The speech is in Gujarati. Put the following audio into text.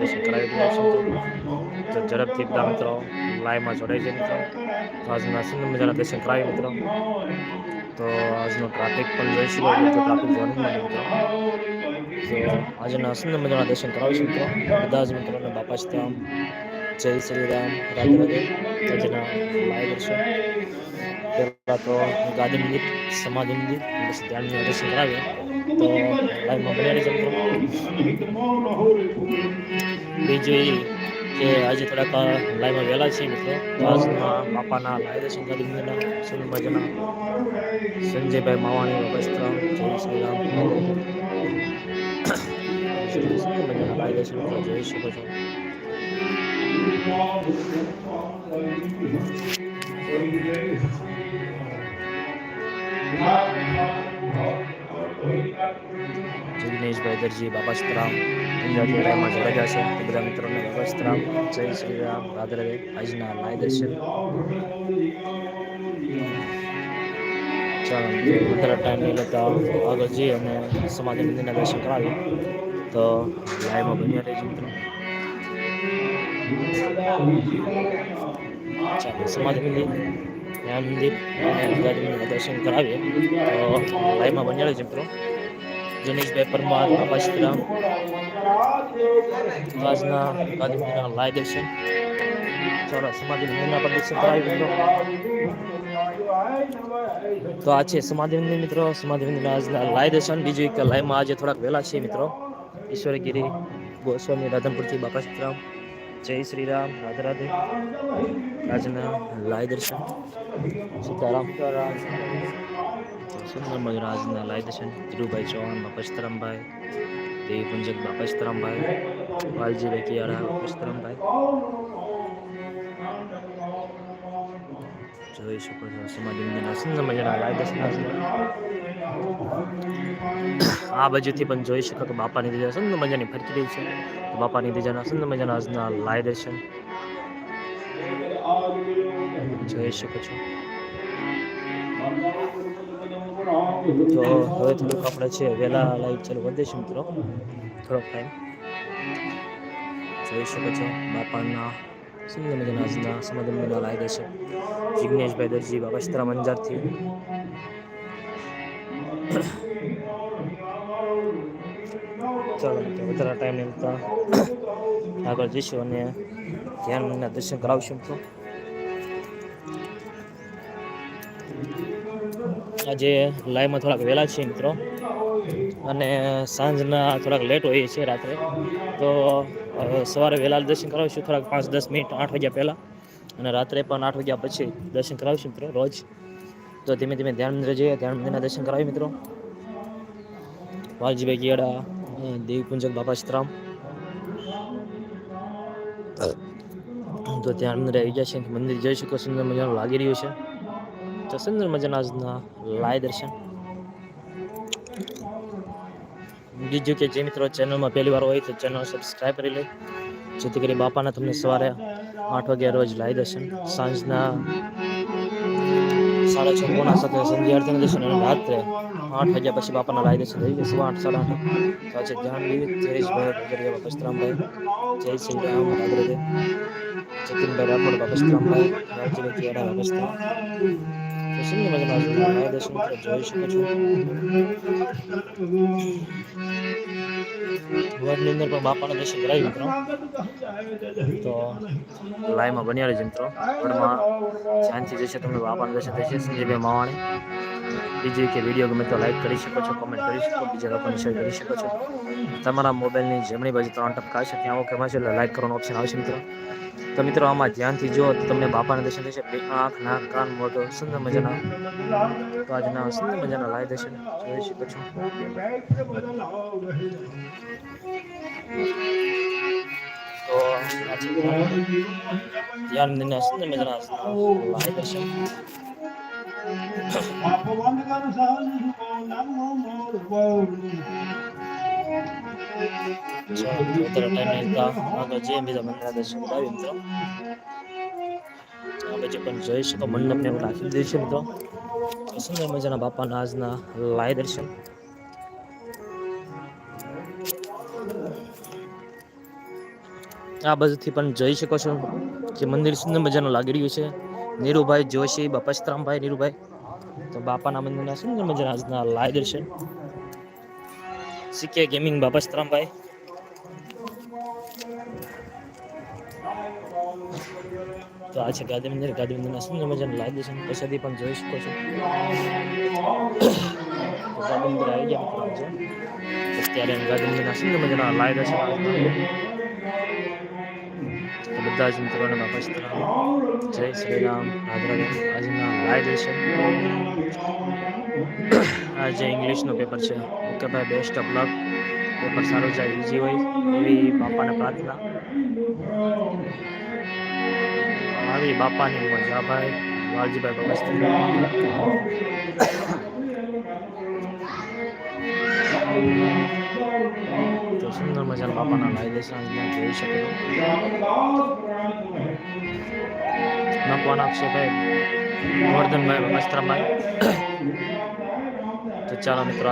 દર્શન કરાવી. દીધા તો ઝડપથી બધા મિત્રો લાઈવમાં જોડાઈ છે મિત્રો. તો આજના સુંદર મજાના દર્શન કરાવી મિત્રો. તો આજનો ટ્રાફિક પણ જોઈશું તો ટ્રાફિક જોવાનું મિત્રો. આજના સુંદર મજાના દર્શન કરાવીશું મિત્રો. બધા જ મિત્રોને બાપા સીતારામ જય શ્રી રામ, રાધે રાધે. આજના લાઈવ દર્શન પહેલાં તો ગાદી મંદિર સમાધિ મંદિર ધ્યાનના દર્શન કરાવીએ. તો લાઈવમાં બન્યા રહેજો મિત્રો. કે આજે થોડાક લાઈવમાં વહેલા છે મિત્રો. આજના બાપાના લાઈવ દર્શન ગાંધી મંદિરના મજાના સંજયભાઈ માવાણી વસ્ત્ર જય શ્રી રામ. સુંદર મજાના દર્શન જોઈ શકો છો જિગ્નેશભાઈ દરજી બાપા સીતરામ પંજાબી રાયમાં જોડાયા છે બધા મિત્રોને બાપા સીતરામ જય શ્રી રામ. રાધે રાધે. આજના લાઈવ દર્શન. ચાલો વધારે ટાઈમ નહીં લેતા આગળ જઈએ અને સમાધિ મંદિરના દર્શન કરાવીએ. તો લાઈવમાં બન્યા રહેજો મિત્રો. ચાલો, સમાધિ મંદિર જ્ઞાન મંદિર અને દર્શન કરાવીએ. તો લાઈવમાં બન્યા રહેજો મિત્રો. જનીશભાઈ પરમાર બાબા સીતરામ આજના ગાંધી મંદિરના લાઈવ દર્શન ચાલો સમાધિ મંદિરના પણ દર્શન કરાવી મિત્રો તો આ છે સમાધિ મંદિર મિત્રો સમાધિ મંદિરના આજના લાઈવ દર્શન બીજું એક લાઈવમાં આજે થોડાક વહેલા છે મિત્રો ઈશ્વરગીરી ગોસ્વામી રાધનપુરથી બાપા સીતરામ જય શ્રી રામ રાધે રાધે આજના લાઈવ દર્શન સીતારામ સુંદર મજાના આજના લાઈવ દર્શન ધીરુભાઈ ચૌહાણ બાપસ્તરામભાઈ સીતારામભાઈ બાપસ્તરામભાઈ પુંજક બાપા સીતારામભાઈ વાલજીભાઈ કિયારા બાપા સીતારામભાઈ. જોઈ શકો છો સમાધિ મંદિરના સુંદર મજાના લાઈવ દર્શન. આ બાજુથી પણ જોઈ શકો કે બાપાની દીજા સુંદર મજાની ફરકી રહી છે. બાપાની દીજાના સુંદર મજાના આજના લાઈવ દર્શન જોઈ શકો છો તો હવે થોડુંક આપણે છે વહેલા લાઈવ ચાલુ કરી દઈશું મિત્રો. થોડોક ટાઈમ જોઈ શકો છો બાપાના સુંદર મજાના આજના સમાધિ લાગે છે જિજ્ઞેશભાઈ જિગ્નેશભાઈ દરજી બાબા સીતારામ અંજારથી ચાલો મિત્રો વધારે ટાઈમ નહીં આગળ જઈશું અને ધ્યાન મંદિરના દર્શન કરાવશું મિત્રો. આજે લાઈવમાં થોડાક વહેલા છીએ મિત્રો. અને સાંજના થોડાક લેટ હોઈએ છીએ રાત્રે. તો સવારે વહેલા દર્શન કરાવીશું. થોડાક પાંચ દસ મિનિટ આઠ વાગ્યા પહેલાં. અને રાત્રે પણ આઠ વાગ્યા પછી દર્શન કરાવીશું મિત્રો રોજ. તો ધીમે ધીમે ધ્યાન મંદિર જઈએ ધ્યાન મંદિરના દર્શન કરાવી મિત્રો. વાલજીભાઈ ગિયાડા દેવી પુંજક બાપા સીતરામ તો ધ્યાન અંદર આવી ગયા છે મંદિર જઈ શકો સુંદર મજાનું લાગી રહ્યું છે. તો સુંદર આજના લાય દર્શન બીજું કે જે મિત્રો ચેનલમાં પહેલી વાર હોય તો ચેનલ સબસ્ક્રાઈબ કરી લે જેથી કરી બાપાના તમને સવારે આઠ વાગ્યા રોજ લાય દર્શન સાંજના સાડા છ પોણા સાથે સંધ્યા દર્શન અને રાત્રે આઠ વાગ્યા પછી બાપાના લાય દર્શન થઈ ગયા આઠ સાડા આઠ તો આજે ધ્યાન વિવિધ જયેશભાઈ બાપસ્તરામભાઈ જય શ્રી રામ રાધે જતીનભાઈ રાઠોડ બાપસ્તરામભાઈ રાજ્યભાઈ કિયાડા બાપસ્તરામ લાય દર્શન મિત્રો જોઈ શકો છો અંદર પણ બાપાના દર્શન કરાવી મિત્રો. તો લાઈવમાં બન્યા રહેજો મિત્રો. વડમાં શાંતિ જશે, તમને બાપાના દર્શન થશે, સંજયભાઈ માવાણી. બીજી કે વીડિયો ગમે તો લાઈક કરી શકો છો કોમેન્ટ કરી શકો બીજા લોકોને શેર કરી શકો છો. તમારા મોબાઈલની જમણી બાજુ ત્રણ ટપકા છે, ત્યાં ઓકે છે એટલે લાઈક કરવાનો ઓપ્શન આવશે મિત્રો. તો મિત્રો, આમાં ધ્યાનથી જો તમને બાપાના દર્શન થશે. આંખ, નાક, કાન, મોઢો, સુંદર મજાના તો આજના સુંદર મજાના લાઈવ દર્શન. જોઈ શકો છો તો ધ્યાન મંદિરના સુંદર મજાના લાઈવ દર્શન. કરાવીએ મિત્રો. મંડપને એવું રાખી દીધું છે મિત્રો. સુંદર મજાના બાપાના આજના લાય દર્શન આ બાજુથી પણ જઈ શકો છો કે મંદિર સુંદર મજાનું લાગી રહ્યું છે નીરુભાઈ જોશી બપસ્તરામભાઈ નીરુભાઈ તો બાપાના મંદિરના સુંદર મજાના આજના લાય દર્શન સીકે ગેમિંગ બાપસ્તરામભાઈ તો આ છે ગાંધી મંદિર ગાંધી મંદિરના સુંદર મજાનું લાય દર્શન પ્રસાદી પણ જોઈ શકો છો તો ગાંધી મંદિર આવી ગયા મિત્રો આજે અત્યારે એમ ગાંધી મંદિરના સુંદર મજાના લાય દર્શન તો બધા જ મિત્રોને બાપસ્તરામ જય શ્રી રામ રાધે રાધે આજના લાય દર્શન આ જે ઇંગ્લિશનું પેપર છે ઓકે ભાઈ બેસ્ટ ઓફ લક પેપર સારું જાય ઇઝી હોય એવી બાપાને પ્રાર્થના આવી બાપાની મજા ભાઈ, વાલજીભાઈ બગસ્તી તો સુંદર મજાના બાપાના લાય દર્શન જોઈ શકો. નાખવાના અક્ષયભાઈ ગોવર્ધનભાઈ વસ્ત્રભાઈ તો ચાલો મિત્રો